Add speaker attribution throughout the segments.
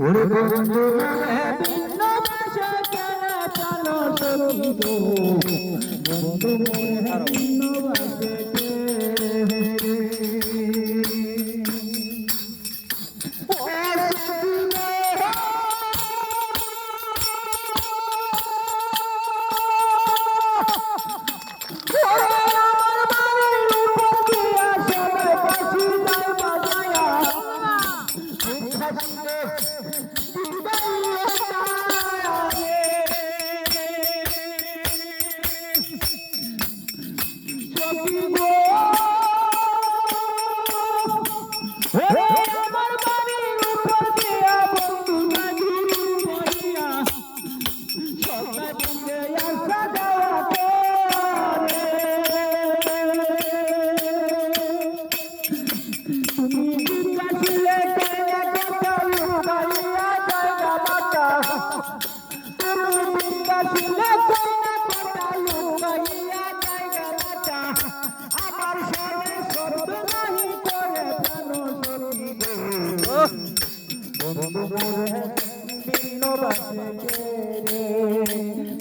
Speaker 1: ওরে বন্ধু ভিন্ন ভাষা কেন চলো সখী বন্ধু Happy
Speaker 2: birthday.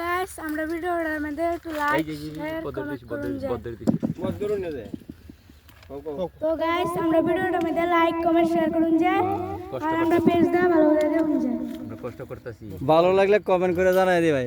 Speaker 2: গাইস আমরা ভিডিওটার মধ্যে একটু লাইক শেয়ার করুন তো গাইস আমরা ভিডিওটার মধ্যে লাইক কমেন্ট শেয়ার করুন যে আর আমরা পেজটা ভালো করে দেখুন যে
Speaker 3: আমরা কষ্ট করতেছি।
Speaker 4: ভালো লাগলে কমেন্ট করে জানাই দি ভাই